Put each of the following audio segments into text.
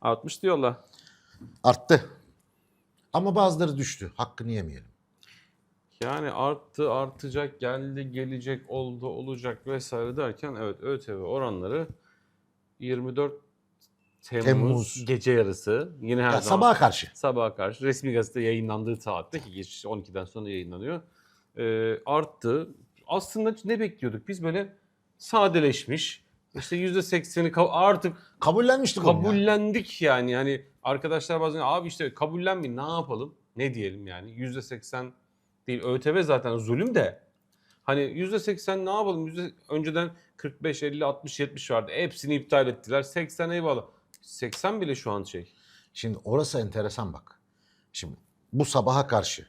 Artmış diyorlar. Arttı. Ama bazıları düştü. Hakkını yemeyelim. Yani arttı, artacak, geldi, gelecek, oldu, olacak vesaire derken evet ÖTV oranları 24 Temmuz, Temmuz. gece yarısı yine her Ya, zaman sabaha karşı. sabaha karşı resmi gazete yayınlandığı saatte ki geç 12'den sonra yayınlanıyor. Ee, arttı. Aslında ne bekliyorduk? Biz böyle sadeleşmiş işte %80'i ka- artık Kabullenmiştik onu ya. kabullendik yani. Yani arkadaşlar bazen abi işte kabullenmeyin ne yapalım? Ne diyelim yani? %80 değil. ÖTV zaten zulüm de. Hani %80 ne yapalım? Yüzde, önceden 45, 50, 60, 70 vardı. Hepsini iptal ettiler. 80 eyvallah. 80 bile şu an şey. Şimdi orası enteresan bak. Şimdi bu sabaha karşı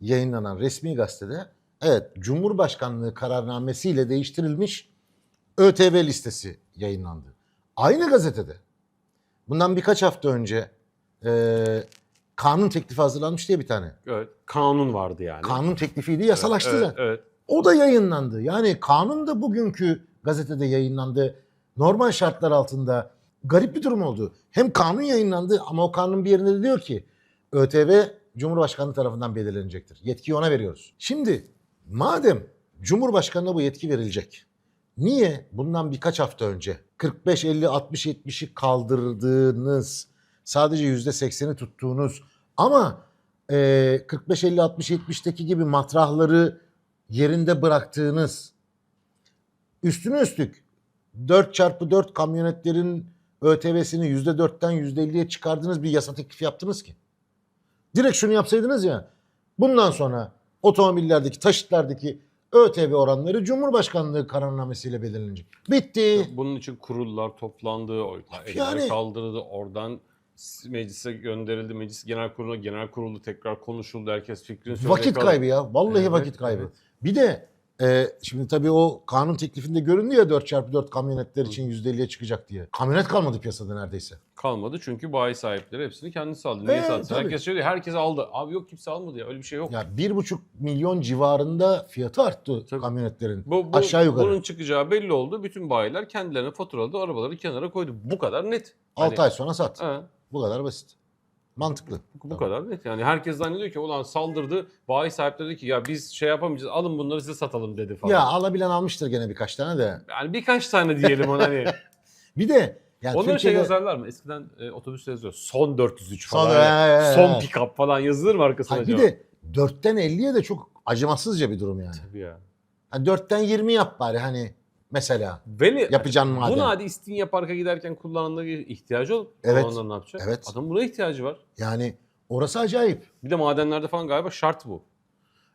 yayınlanan resmi gazetede evet Cumhurbaşkanlığı kararnamesiyle değiştirilmiş ÖTV listesi yayınlandı. Aynı gazetede bundan birkaç hafta önce eee, kanun teklifi hazırlanmış diye bir tane. Evet. Kanun vardı yani. Kanun teklifiydi yasalaştı evet, zaten. evet. O da yayınlandı. Yani kanun da bugünkü gazetede yayınlandı. Normal şartlar altında garip bir durum oldu. Hem kanun yayınlandı ama o kanun bir yerinde de diyor ki ÖTV Cumhurbaşkanı tarafından belirlenecektir. Yetkiyi ona veriyoruz. Şimdi madem Cumhurbaşkanına bu yetki verilecek. Niye bundan birkaç hafta önce 45, 50, 60, 70'i kaldırdığınız, sadece %80'i tuttuğunuz ama e, 45, 50, 60, 70'teki gibi matrahları yerinde bıraktığınız üstüne üstlük 4 çarpı 4 kamyonetlerin ÖTV'sini %4'ten %50'ye çıkardığınız bir yasa teklifi yaptınız ki. Direkt şunu yapsaydınız ya bundan sonra otomobillerdeki taşıtlardaki ÖTV oranları Cumhurbaşkanlığı kararnamesiyle belirlenecek. Bitti. Bunun için kurullar toplandı, oylar Yani- kaldırıldı, oradan meclise gönderildi, meclis genel kuruluna, genel kurulu tekrar konuşuldu, herkes fikrini söyledi. Vakit kaybı ya. Vallahi Evet, vakit kaybı. evet. Bir de e, şimdi tabii o kanun teklifinde göründü ya 4x4 kamyonetler için %50'ye çıkacak diye. Kamyonet kalmadı piyasada neredeyse. Kalmadı çünkü bayi sahipleri hepsini kendisi aldı. Niye Evet, satsın? tabii. Herkes söylüyor, herkes aldı. Abi yok kimse almadı ya, öyle bir şey yok. Ya bir buçuk milyon civarında fiyatı arttı Tabii. kamyonetlerin. Bu, bu, Aşağı yukarı. Bunun çıkacağı belli oldu. Bütün bayiler kendilerine faturaladı, arabaları kenara koydu. Bu kadar net. 6 Hani- ay sonra sat. Ha, Bu kadar basit. Mantıklı. bu kadar net. Yani herkes zannediyor ki ulan saldırdı. Bayi sahipleri dedi ki ya biz şey yapamayacağız alın bunları size satalım dedi falan. Ya alabilen almıştır gene birkaç tane de. Yani birkaç tane diyelim ona hani. Bir de yani Onları şey Türkiye'de yazarlar mı? Eskiden e, otobüste yazıyor. Son 403 Son- falan. He, Yani. he, Son pick-up falan yazılır mı arkasına Hayır, bir acaba? de 4'ten 50'ye de çok acımasızca bir durum yani. Tabii ya. Hani 4'ten 20 yap bari hani mesela Veli yapacağın madem. bunu hadi İstinye Park'a giderken kullananlara ihtiyacı ol. Evet. Olanlar ne yapacak? Evet. Adam buna ihtiyacı var. Yani orası acayip. Bir de madenlerde falan galiba şart bu.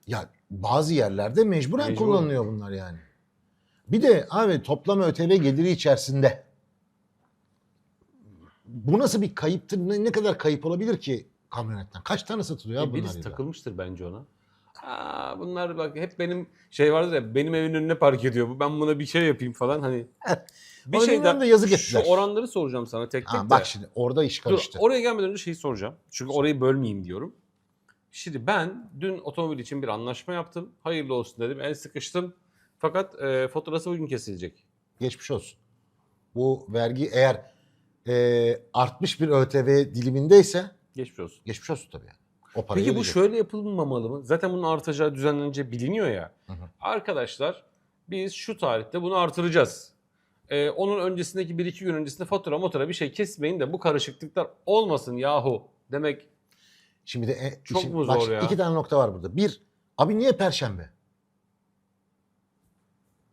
Ya bazı yerlerde mecburen Mecbur. kullanılıyor bunlar yani. Bir de abi toplam ÖTV geliri içerisinde bu nasıl bir kayıptır? Ne, ne kadar kayıp olabilir ki kamyonetten? Kaç tane satılıyor ya Ya bunlar? birisi takılmıştır bence ona. Aa, bunlar bak hep benim şey vardır ya benim evin önüne park ediyor bu. Ben buna bir şey yapayım falan hani. bir Onu şey bilmiyorum da yazık Şu ettiler. oranları soracağım sana tek tek Ha, de. bak şimdi orada iş Dur, karıştı. oraya gelmeden önce şeyi soracağım. Çünkü orayı bölmeyeyim diyorum. Şimdi ben dün otomobil için bir anlaşma yaptım. Hayırlı olsun dedim. El sıkıştım. Fakat e, faturası bugün kesilecek. Geçmiş olsun. Bu vergi eğer e, artmış bir ÖTV dilimindeyse Geçmiş olsun. geçmiş olsun tabii yani. O parayı Peki bu ödeyecek. şöyle yapılmamalı mı? Zaten bunun artacağı düzenleneceği biliniyor ya. Hı hı. Arkadaşlar biz şu tarihte bunu artıracağız. Ee, onun öncesindeki bir iki gün öncesinde fatura motora bir şey kesmeyin de bu karışıklıklar olmasın yahu demek. Şimdi de e, Çok işin- mu bak zor şimdi ya? iki tane nokta var burada. Bir, abi niye perşembe?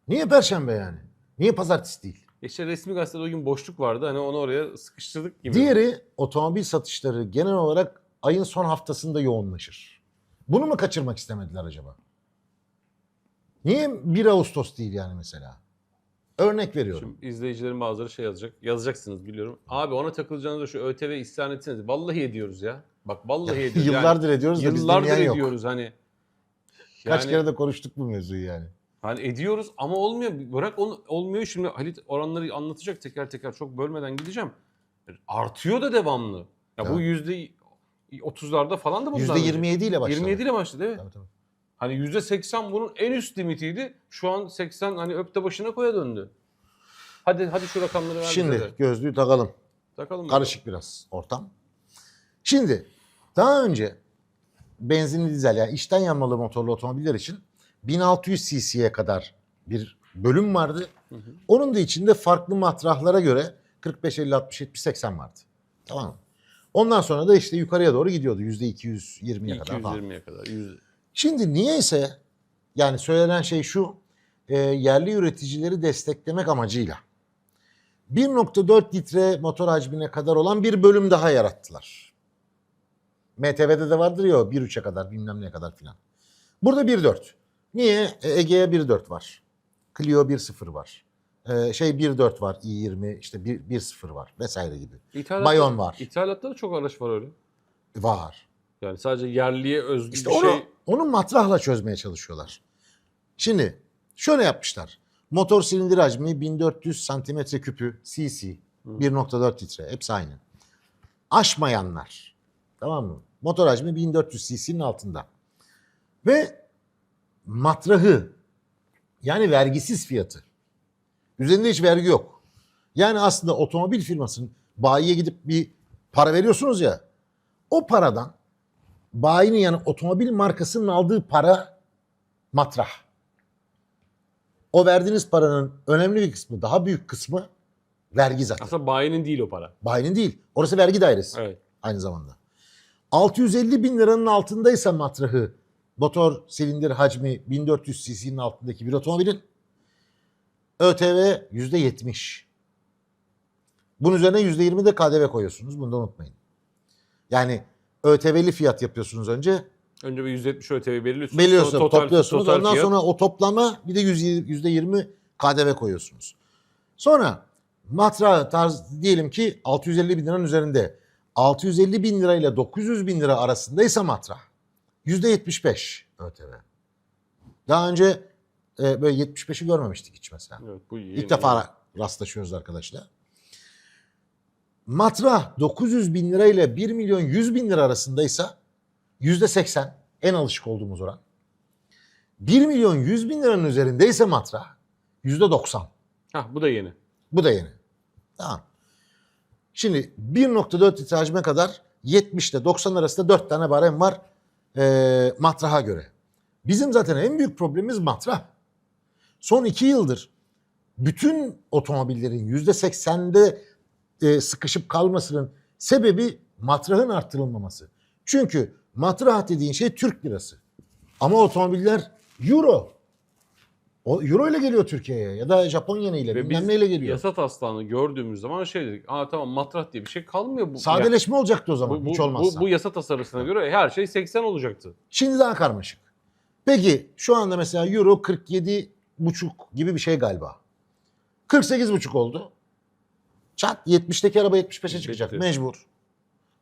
Niye perşembe yani? Niye pazartesi değil? İşte resmi gazetede o gün boşluk vardı hani onu oraya sıkıştırdık gibi. Diğeri otomobil satışları genel olarak ayın son haftasında yoğunlaşır. Bunu mu kaçırmak istemediler acaba? Niye 1 Ağustos değil yani mesela? Örnek veriyorum. Şimdi izleyicilerin bazıları şey yazacak. Yazacaksınız biliyorum. Abi ona takılacağınızda şu ÖTV isyan etseniz. Vallahi ediyoruz ya. Bak vallahi ediyoruz. Yani Yıllardır ediyoruz da biz Yıllardır dinleyen yok. ediyoruz hani. Kaç Yani- kere de konuştuk bu mevzuyu yani. Hani ediyoruz ama olmuyor. Bırak onu olmuyor. Şimdi Halit oranları anlatacak teker teker çok bölmeden gideceğim. Artıyor da devamlı. Ya bu yüzde 30'larda falan da bunlar. %27 ile başladı. 27 ile başladı evet. Tabii, tabii. Hani yüzde 80 bunun en üst limitiydi. Şu an 80 hani öpte başına koya döndü. Hadi hadi şu rakamları ver bize Şimdi de. gözlüğü takalım. Takalım. Karışık biraz ortam. Şimdi daha önce benzinli dizel yani içten yanmalı motorlu otomobiller için 1600 cc'ye kadar bir bölüm vardı. Hı hı. Onun da içinde farklı matrahlara göre 45, 50, 60, 70, 80 vardı. Tamam mı? Ondan sonra da işte yukarıya doğru gidiyordu. %220'ye kadar falan. 220'ye kadar. 100. Şimdi niyeyse yani söylenen şey şu e, yerli üreticileri desteklemek amacıyla 1.4 litre motor hacmine kadar olan bir bölüm daha yarattılar. MTV'de de vardır ya o 1.3'e kadar bilmem ne kadar filan. Burada 1.4. Niye? E, Ege'ye 1.4 var. Clio 1.0 var. E, şey 1.4 var. i20 işte 1 1.0 var vesaire gibi. İthalatta, Bayon var. İthalatta da çok araç var öyle. Var. Yani sadece yerliye özgü İşte bir onu, şey. onu matrahla çözmeye çalışıyorlar. Şimdi şöyle yapmışlar. Motor silindir hacmi 1400 santimetre küpü cc 1.4 litre hepsi aynı. Aşmayanlar tamam mı? Motor hacmi 1400 cc'nin altında. Ve matrahı yani vergisiz fiyatı. Üzerinde hiç vergi yok. Yani aslında otomobil firmasının bayiye gidip bir para veriyorsunuz ya. O paradan bayinin yani otomobil markasının aldığı para matrah. O verdiğiniz paranın önemli bir kısmı, daha büyük kısmı vergi zaten. Aslında bayinin değil o para. Bayinin değil. Orası vergi dairesi Evet. aynı zamanda. 650 bin liranın altındaysa matrahı motor silindir hacmi 1400 cc'nin altındaki bir otomobilin ÖTV %70. Bunun üzerine %20 de KDV koyuyorsunuz. Bunu da unutmayın. Yani ÖTV'li fiyat yapıyorsunuz önce. Önce bir 170 ÖTV belirliyorsunuz. Belirliyorsunuz, total- topluyorsunuz. total Ondan fiyat. sonra o toplama bir de yüz- %20 KDV koyuyorsunuz. Sonra matra tarz diyelim ki 650 bin liranın üzerinde. 650 bin lira ile 900 bin lira arasındaysa matra %75 ÖTV. Daha önce e, böyle 75'i görmemiştik hiç mesela. Evet, bu yeni- İlk defa rastlaşıyoruz arkadaşlar. Matra 900 bin lira ile 1 milyon 100 bin lira arasındaysa yüzde 80 en alışık olduğumuz oran. 1 milyon 100 bin liranın üzerindeyse matra yüzde 90. Hah, bu da yeni. Bu da yeni. Tamam. Şimdi 1.4 litre hacme kadar 70 ile 90 arasında 4 tane barem var e, matraha göre. Bizim zaten en büyük problemimiz matrah. Son 2 yıldır bütün otomobillerin %80'de e, sıkışıp kalmasının sebebi matrahın arttırılmaması. Çünkü matrah dediğin şey Türk lirası. Ama otomobiller euro. O euro ile geliyor Türkiye'ye ya da Japonya ile Ve bilmem neyle geliyor. Yasa taslağını gördüğümüz zaman şey dedik. Aa tamam matrah diye bir şey kalmıyor. Bu, Sadeleşme olacaktı o yani zaman bu, hiç olmazsa. bu, bu yasa tasarısına göre her şey 80 olacaktı. Şimdi daha karmaşık. Peki şu anda mesela euro 47 buçuk gibi bir şey galiba. 48 buçuk oldu. Çat 70'teki araba 75'e çıkacak Bitti. mecbur.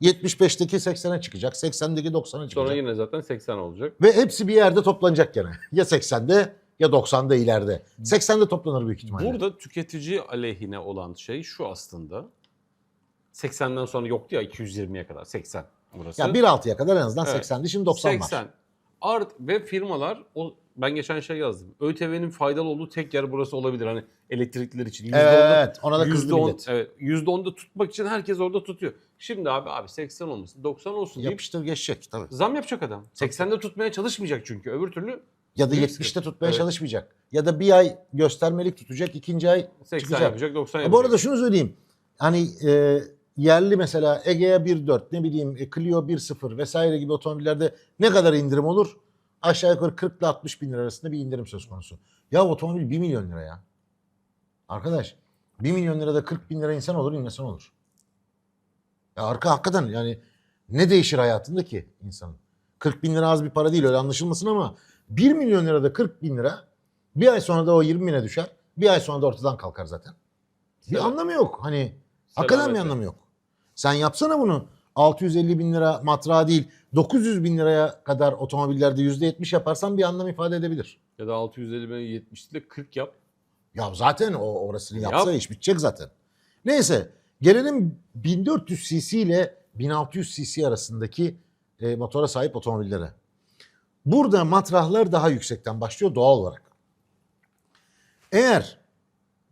75'teki 80'e çıkacak. 80'deki 90'a çıkacak. Sonra yine zaten 80 olacak. Ve hepsi bir yerde toplanacak gene. Ya 80'de ya 90'da ileride. 80'de toplanır büyük ihtimalle. Burada tüketici aleyhine olan şey şu aslında. 80'den sonra yoktu ya 220'ye kadar 80 burası. ya 1.6'ya kadar en azından Evet. 80'di şimdi 90 var. 80. Art ve firmalar o ben geçen şey yazdım. ÖTV'nin faydalı olduğu tek yer burası olabilir. Hani elektrikliler için. %10'da Evet ona da kızdı %10 millet. Evet, %10'da tutmak için herkes orada tutuyor. Şimdi abi abi 80 olmasın 90 olsun deyip Yapıştır geçecek tabii. zam yapacak adam. 80'de tutmaya çalışmayacak çünkü. Öbür türlü Ya da Büyük 70'te sıkıntı. tutmaya Evet. çalışmayacak. Ya da bir ay göstermelik tutacak, ikinci ay 80 çıkacak. yapacak 90 Ha, yapacak. Bu arada şunu söyleyeyim. Hani e, yerli mesela Ege'ye 1.4 ne bileyim e, Clio 1.0 vesaire gibi otomobillerde ne kadar indirim olur? Aşağı yukarı 40 ile 60 bin lira arasında bir indirim söz konusu. Ya otomobil 1 milyon lira ya. Arkadaş 1 milyon lirada 40 bin lira insan olur insan olur. Ya arka hakikaten yani ne değişir hayatında ki insanın? 40 bin lira az bir para değil öyle anlaşılmasın ama 1 milyon lirada 40 bin lira bir ay sonra da o 20 bine düşer. Bir ay sonra da ortadan kalkar zaten. Bir anlamı yok. Hani hakikaten bir anlamı yok. Sen yapsana bunu 650 bin lira matrağı değil 900 bin liraya kadar otomobillerde %70 yaparsan bir anlam ifade edebilir. Ya da 650 bin 70 ile 40 yap. Ya zaten o orasını Yap. yapsa iş bitecek zaten. Neyse gelelim 1400 cc ile 1600 cc arasındaki e, motora sahip otomobillere. Burada matrahlar daha yüksekten başlıyor doğal olarak. Eğer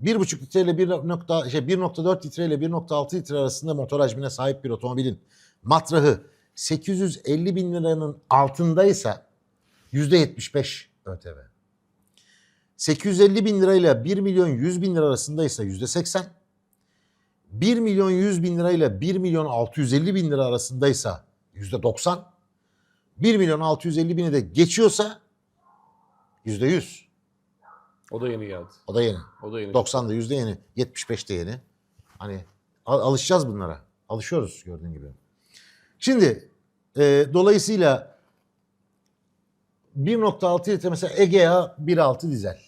1,5 litre ile 1 nokta, şey, 1.4 litre ile 1.6 litre arasında motor hacmine sahip bir otomobilin matrahı 850 bin liranın altındaysa %75 ÖTV. 850 bin lirayla 1 milyon 100 bin lira arasındaysa %80. 1 milyon 100 bin lirayla 1 milyon 650 bin lira arasındaysa %90. 1 milyon 650 bini de geçiyorsa %100. O da yeni geldi. O da yeni. O da yeni. 90 da yüzde yeni. 75 de yeni. Hani al- alışacağız bunlara. Alışıyoruz gördüğün gibi. Şimdi e, dolayısıyla 1.6 litre mesela Egea 1.6 dizel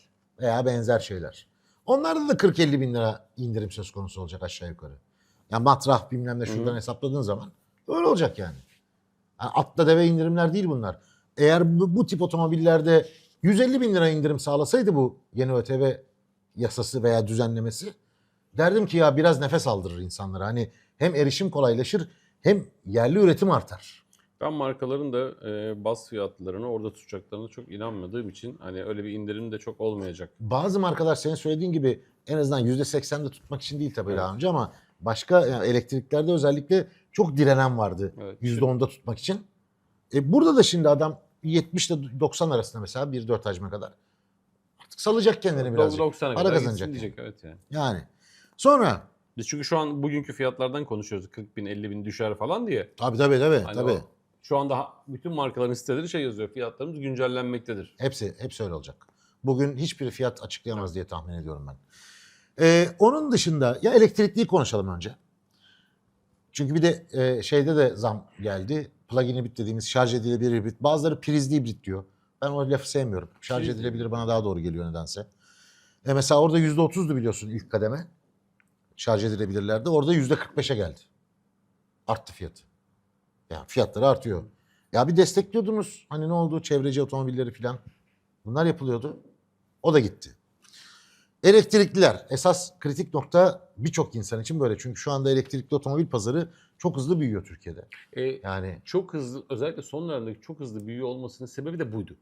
veya benzer şeyler. Onlarda da 40-50 bin lira indirim söz konusu olacak aşağı yukarı. Yani matrah bilmem ne şuradan Hı. hesapladığın zaman öyle olacak yani. yani. Atla deve indirimler değil bunlar. Eğer bu, bu tip otomobillerde 150 bin lira indirim sağlasaydı bu yeni ÖTV yasası veya düzenlemesi derdim ki ya biraz nefes aldırır insanlara. Hani hem erişim kolaylaşır hem yerli üretim artar. Ben markaların da e, bas fiyatlarını orada tutacaklarına çok inanmadığım için hani öyle bir indirim de çok olmayacak. Bazı markalar senin söylediğin gibi en azından %80'de tutmak için değil tabii Evet. daha önce ama başka yani elektriklerde özellikle çok direnen vardı Evet. %10'da tutmak için. E burada da şimdi adam 70 ile 90 arasında mesela 1.4 hacme kadar artık salacak kendini birazcık. 90'a Para kadar kazanacak gitsin diyecek evet yani. Yani sonra Biz çünkü şu an bugünkü fiyatlardan konuşuyoruz. 40 bin 50 bin düşer falan diye. tabii tabii tabii. Hani tabii. o- şu anda ha- bütün markaların siteleri şey yazıyor. Fiyatlarımız güncellenmektedir. Hepsi, hepsi öyle olacak. Bugün hiçbir fiyat açıklayamaz diye tahmin ediyorum ben. Ee, onun dışında ya elektrikliyi konuşalım önce. Çünkü bir de e, şeyde de zam geldi. Plug-in hibrit dediğimiz şarj edilebilir hibrit. Bazıları prizli hibrit diyor. Ben o lafı sevmiyorum. Şarj Prizli. edilebilir bana daha doğru geliyor nedense. E mesela orada %30'du biliyorsun ilk kademe. Şarj edilebilirlerde. Orada %45'e geldi. Arttı fiyatı. Ya fiyatları artıyor. Ya bir destekliyordunuz. Hani ne oldu? Çevreci otomobilleri falan. Bunlar yapılıyordu. O da gitti. Elektrikliler esas kritik nokta birçok insan için böyle. Çünkü şu anda elektrikli otomobil pazarı çok hızlı büyüyor Türkiye'de. E, Yani çok hızlı özellikle son dönemdeki çok hızlı büyüyor olmasının sebebi de buydu.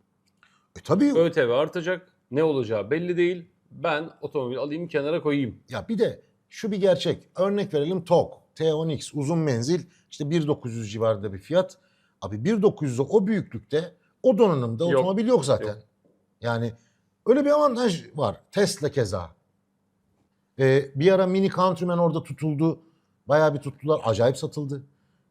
e tabii ÖTV artacak. Ne olacağı belli değil. Ben otomobil alayım kenara koyayım. ya bir de şu bir gerçek. Örnek verelim TOG, T10X uzun menzil işte 1900 civarında bir fiyat. Abi 1900'e o büyüklükte o donanımda Yok. otomobil yok zaten. Yok. Yani öyle bir avantaj var. Tesla keza. Ee, bir ara Mini Countryman orada tutuldu. Bayağı bir tuttular. Acayip satıldı.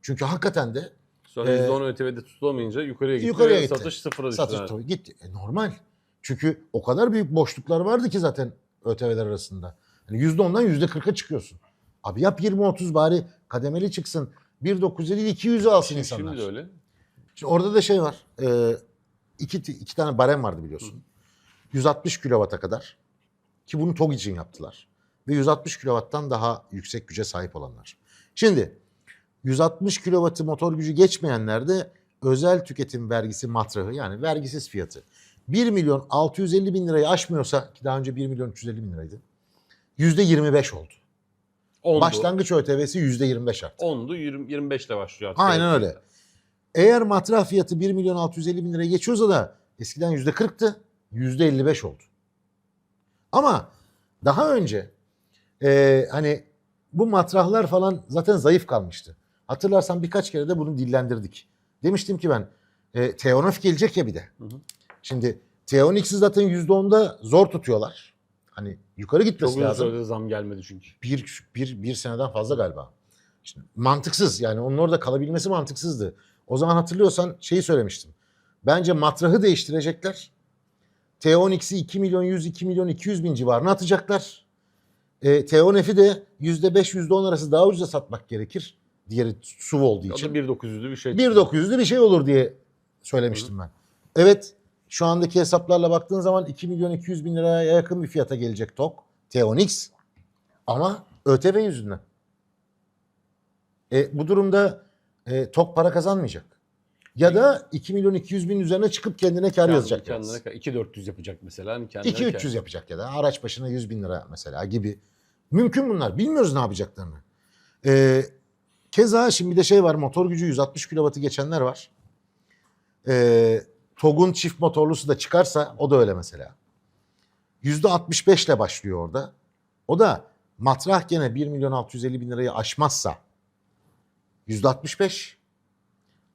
Çünkü hakikaten de Sonra Ee, %10 ÖTV'de tutulamayınca yukarıya gitti. yukarıya gitti. Satış sıfıra düştü. satış tabii gitti. E, normal. Çünkü o kadar büyük boşluklar vardı ki zaten ÖTV'ler arasında. Yani %10'dan %40'a çıkıyorsun. Abi yap 20-30 bari kademeli çıksın. 1.9'u değil 200'ü alsın Şimdi, insanlar. şimdi de öyle. Şimdi orada da şey var. E, iki, iki tane barem vardı biliyorsun. 160 kilovata kadar. Ki bunu TOG için yaptılar. Ve 160 kilovattan daha yüksek güce sahip olanlar. Şimdi 160 kilovatı motor gücü geçmeyenlerde özel tüketim vergisi matrahı yani vergisiz fiyatı 1 milyon 650 bin lirayı aşmıyorsa ki daha önce 1 milyon 350 bin liraydı. %25 oldu. 10'du. Başlangıç ÖTV'si %25 arttı. 10'du 20, 25 ile başlıyor artık. Aynen öyle. Eğer matrah fiyatı 1 milyon 650 bin liraya geçiyorsa da eskiden yüzde 40'tı, yüzde 55 oldu. Ama daha önce e, hani bu matrahlar falan zaten zayıf kalmıştı. Hatırlarsan birkaç kere de bunu dillendirdik. Demiştim ki ben e, T10F gelecek ya bir de. Hı hı. Şimdi T10X'i zaten %10'da zor tutuyorlar. Hani yukarı Çok gitmesi uzun lazım sürede zam gelmedi çünkü. bir, bir, bir seneden fazla galiba. Şimdi mantıksız yani onun orada kalabilmesi mantıksızdı. O zaman hatırlıyorsan şeyi söylemiştim. Bence matrahı değiştirecekler. T10X'i 2 milyon 100, 2 milyon 200 bin civarına atacaklar. E, T10F'i de %5, %10 arası daha ucuza satmak gerekir. Diğeri SUV olduğu da için. 1.900'lü bir şey. 1.900'lü bir şey olur diye söylemiştim ben. Evet şu andaki hesaplarla baktığın zaman 2 milyon 200 bin liraya yakın bir fiyata gelecek TOG T10X ama ÖTV yüzünden. E, bu durumda e, TOG para kazanmayacak. Ya da 2 milyon 200 bin üzerine çıkıp kendine kar yazacak. biraz. Kendine 2400 yapacak mesela. Hani kendine 2-300 yapacak ya da araç başına 100 bin lira mesela gibi. Mümkün bunlar. Bilmiyoruz ne yapacaklarını. Ee, keza şimdi bir de şey var motor gücü 160 kW'ı geçenler var. Ee, TOG'un çift motorlusu da çıkarsa o da öyle mesela. %65 ile başlıyor orada. O da matrah gene 1 milyon 650 bin lirayı aşmazsa yüzde 65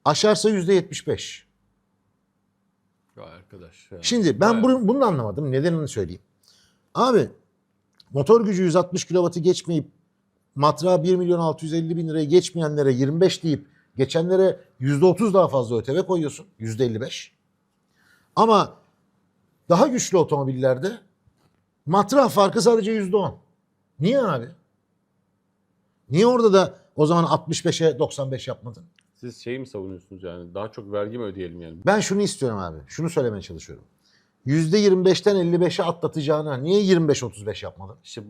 aşarsa yüzde 75. Ya arkadaş. ya. Şimdi ben bunu, bunu da anlamadım. Nedenini söyleyeyim. Abi motor gücü 160 kW'ı geçmeyip matrağı 1 milyon 650 bin liraya geçmeyenlere 25 deyip geçenlere %30 daha fazla ÖTV koyuyorsun. %55. Ama daha güçlü otomobillerde matrah farkı sadece %10. Niye abi? Niye orada da o zaman 65'e 95 yapmadın? Siz şeyi mi savunuyorsunuz yani? Daha çok vergi mi ödeyelim yani? Ben şunu istiyorum abi. Şunu söylemeye çalışıyorum. %25'ten 55'e atlatacağına niye 25-35 yapmadın? İşte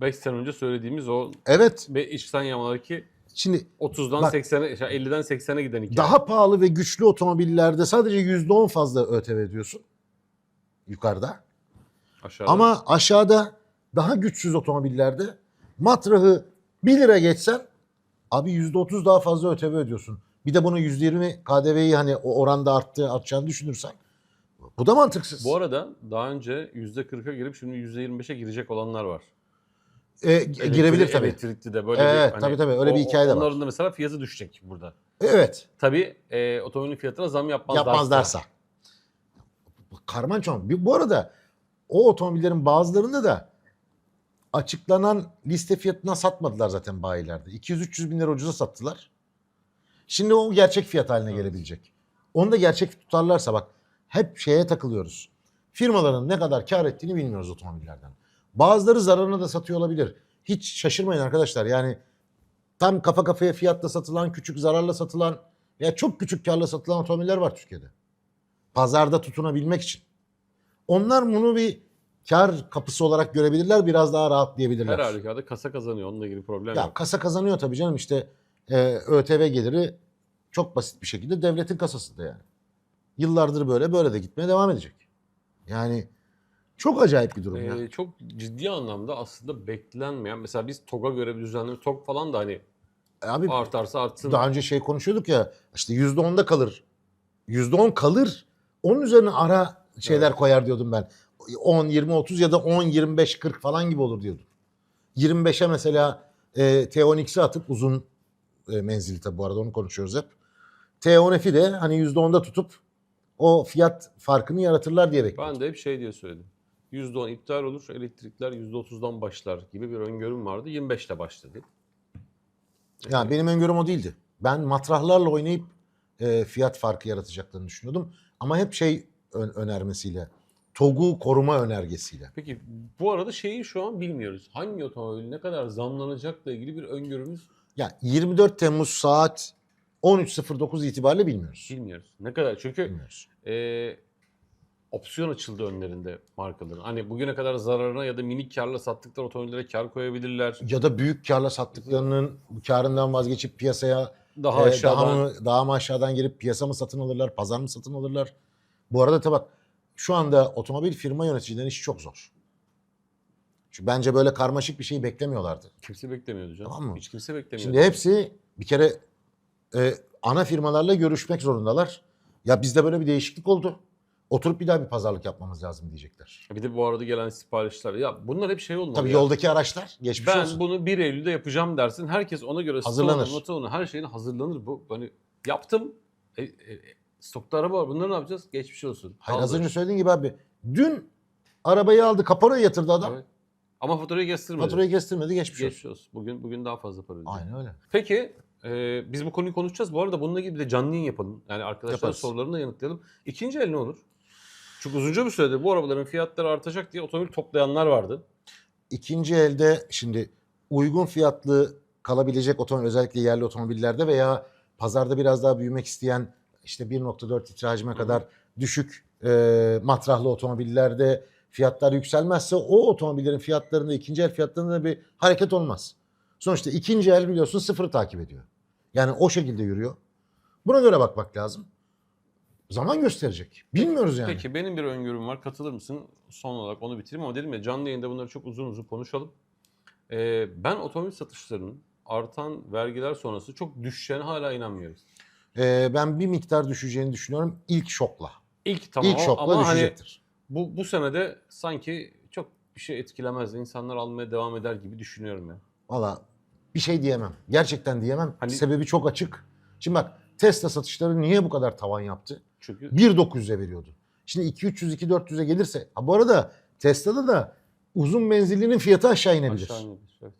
5 sene önce söylediğimiz o Evet. ve içten yamalardaki Şimdi 30'dan Bak- 80'e, şey, 50'den 80'e giden hikaye. daha pahalı ve güçlü otomobillerde sadece %10 fazla ÖTV ödüyorsun. Yukarıda. Aşağıda. Ama aşağıda daha güçsüz otomobillerde matrahı 1 lira geçsen abi %30 daha fazla ÖTV ödüyorsun. Bir de bunu %20 KDV'yi hani o oranda arttı artacağını düşünürsen bu da mantıksız. Bu arada daha önce %40'a girip şimdi %25'e girecek olanlar var. E, girebilir tabii. Elektrikli de böyle Evet, bir hani tabii, tabii. Öyle bir hikaye de var. Onların da mesela fiyatı düşecek burada. Evet. Tabii e, otomobilin fiyatına zam yapmazlarsa. yapmazlarsa. Karman çorman. Bu arada o otomobillerin bazılarında da açıklanan liste fiyatına satmadılar zaten bayilerde. 200-300 bin lira ucuza sattılar. Şimdi o gerçek fiyat haline Evet. gelebilecek. Onu da gerçek tutarlarsa bak hep şeye takılıyoruz. Firmaların ne kadar kar ettiğini bilmiyoruz otomobillerden. Bazıları zararına da satıyor olabilir. Hiç şaşırmayın arkadaşlar. Yani tam kafa kafaya fiyatla satılan, küçük zararla satılan ya çok küçük karla satılan otomobiller var Türkiye'de. Pazarda tutunabilmek için. Onlar bunu bir kar kapısı olarak görebilirler. Biraz daha rahatlayabilirler. Her halükarda kasa kazanıyor. Onunla ilgili problem Ya yok. kasa kazanıyor tabii canım işte e, ÖTV geliri çok basit bir şekilde devletin kasasında yani. Yıllardır böyle böyle de gitmeye devam edecek. Yani çok acayip bir durum ya. Ee, çok ciddi anlamda aslında beklenmeyen mesela biz TOG'a göre bir düzenleme TOG falan da hani Abi artarsa artsın. daha önce şey konuşuyorduk ya işte yüzde onda kalır. Yüzde on kalır. Onun üzerine ara şeyler Evet. koyar diyordum ben. 10, 20, 30 ya da 10, 25, 40 falan gibi olur diyordum. 25'e mesela e, T10X'i atıp uzun e, menzili tabi bu arada onu konuşuyoruz hep. T10F'i de hani yüzde onda tutup o fiyat farkını yaratırlar diye bekliyorum. Ben de hep şey diye söyledim. %10 iptal olur, elektrikler %30'dan başlar gibi bir öngörüm vardı. 25'te başladı. Yani benim öngörüm o değildi. Ben matrahlarla oynayıp e, fiyat farkı yaratacaklarını düşünüyordum. Ama hep şey ön- önermesiyle. TOG'u koruma önergesiyle. Peki bu arada şeyi şu an bilmiyoruz. Hangi otomobil ne kadar zamlanacakla ilgili bir öngörümüz Ya 24 Temmuz saat 13.09 itibariyle bilmiyoruz. bilmiyoruz. Ne kadar? Çünkü Bilmiyoruz. e, opsiyon açıldı önlerinde markaların. Hani bugüne kadar zararına ya da minik karla sattıkları otomobillere kar koyabilirler. Ya da büyük karla sattıklarının karından vazgeçip piyasaya Daha e, aşağıdan daha mı, daha mı aşağıdan girip piyasa mı satın alırlar, pazar mı satın alırlar? Bu arada tabii bak şu anda otomobil firma yöneticilerinin işi çok zor. Çünkü bence böyle karmaşık bir şeyi beklemiyorlardı. kimse beklemiyordu canım. Tamam mı? Hiç kimse beklemiyordu. Şimdi hepsi bir kere e, ana firmalarla görüşmek zorundalar. Ya bizde böyle bir değişiklik oldu. Oturup bir daha bir pazarlık yapmamız lazım diyecekler. Bir de bu arada gelen siparişler. Ya bunlar hep şey olmalı. Tabii ya. yoldaki araçlar geçmiş ben olsun. bunu 1 Eylül'de yapacağım dersin. Herkes ona göre Hazırlanır. stoğunu, motorunu, her şeyini hazırlanır. Bu hani yaptım. E, e, e, stokta araba var. Bunları ne yapacağız? Geçmiş olsun. Hayır az önce söylediğin gibi abi. Dün arabayı aldı kaporayı yatırdı adam. Evet. Ama faturayı kestirmedi. Faturayı kestirmedi geçmiş olsun. Geçmiş olsun. Bugün bugün daha fazla para ödeyecek. Aynen öyle. Peki e, biz bu konuyu konuşacağız. Bu arada bununla ilgili bir de canlı yayın yapalım. Yani arkadaşlar Yaparız. sorularını da yanıtlayalım. İkinci el ne olur? Çünkü uzunca bir süredir bu arabaların fiyatları artacak diye otomobil toplayanlar vardı. İkinci elde şimdi uygun fiyatlı kalabilecek otomobil özellikle yerli otomobillerde veya pazarda biraz daha büyümek isteyen işte 1.4 litre hacme kadar düşük e, matrahlı otomobillerde fiyatlar yükselmezse o otomobillerin fiyatlarında ikinci el fiyatlarında bir hareket olmaz. Sonuçta ikinci el biliyorsun sıfırı takip ediyor. Yani o şekilde yürüyor. Buna göre bakmak lazım. Zaman gösterecek. Bilmiyoruz yani. Peki benim bir öngörüm var. Katılır mısın? Son olarak onu bitireyim ama dedim ya canlı yayında bunları çok uzun uzun konuşalım. Ee, ben otomobil satışlarının artan vergiler sonrası çok düşeceğine hala inanmıyorum. E, ben bir miktar düşeceğini düşünüyorum ilk şokla. İlk tamam ilk şokla ama hani düşecektir. bu, bu senede sanki çok hiçbir şey etkilemez. İnsanlar almaya devam eder gibi düşünüyorum ya. Valla bir şey diyemem. Gerçekten diyemem. Hani- Sebebi çok açık. Şimdi bak Tesla satışları niye bu kadar tavan yaptı? Çünkü 1.900'e veriyordu. Şimdi 2.300 2.400'e gelirse. Ha bu arada Tesla'da da uzun menzillinin fiyatı aşağı inebilir. aşağı ineriz. Evet.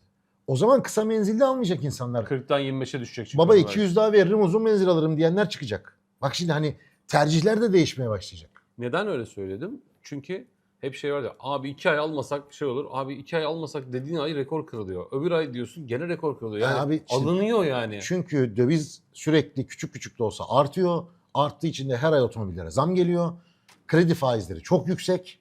O zaman kısa menzilli almayacak insanlar. 40'tan 25'e düşecek çünkü. Baba onlar. 200 daha veririm uzun menzil alırım diyenler çıkacak. Bak şimdi hani tercihler de değişmeye başlayacak. Neden öyle söyledim? Çünkü hep şey var ya abi 2 ay almasak şey olur. Abi 2 ay almasak dediğin ay rekor kırılıyor. Öbür ay diyorsun gene rekor kırılıyor. Yani Ya abi şimdi- alınıyor yani. Çünkü döviz sürekli küçük küçük de olsa artıyor. Arttığı için de her ay otomobillere zam geliyor. Kredi faizleri çok yüksek.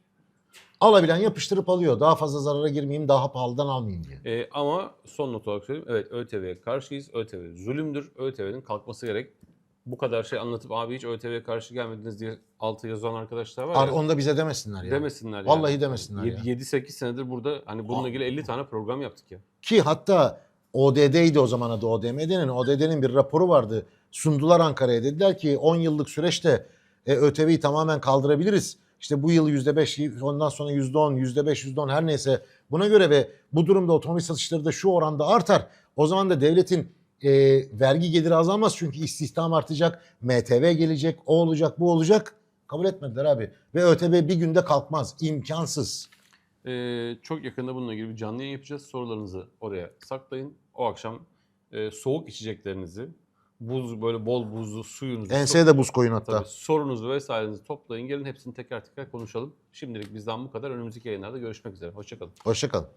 Alabilen yapıştırıp alıyor. Daha fazla zarara girmeyeyim, daha pahalıdan almayayım diye. Ee, ama son not olarak söyleyeyim. Evet ÖTV'ye karşıyız. ÖTV zulümdür. ÖTV'nin kalkması gerek. Bu kadar şey anlatıp abi hiç ÖTV'ye karşı gelmediniz diye altı yazan arkadaşlar var Ar- ya. Onu da bize demesinler ya. Demesinler yani. Vallahi demesinler ya. 7-8 senedir burada hani bununla ilgili 50 tane program yaptık ya. Ki hatta ODD'ydi o zaman adı ODM'denin. ODD'nin bir raporu vardı. Sundular Ankara'ya. Dediler ki 10 yıllık süreçte e, ÖTV'yi tamamen kaldırabiliriz. İşte bu yıl %5, ondan sonra %10, %5, %10 her neyse buna göre ve bu durumda otomobil satışları da şu oranda artar. O zaman da devletin e, vergi geliri azalmaz çünkü istihdam artacak, MTV gelecek, o olacak, bu olacak. Kabul etmediler abi. Ve ÖTV bir günde kalkmaz. İmkansız. Ee, çok yakında bununla ilgili bir canlı yayın yapacağız. Sorularınızı oraya saklayın. O akşam e, soğuk içeceklerinizi, buz böyle bol buzlu suyunuzu, Enseye de buz koyun hatta. Tabii, sorunuzu vesairenizi toplayın. Gelin hepsini teker teker konuşalım. Şimdilik bizden bu kadar. Önümüzdeki yayınlarda görüşmek üzere. Hoşçakalın. Hoşçakalın.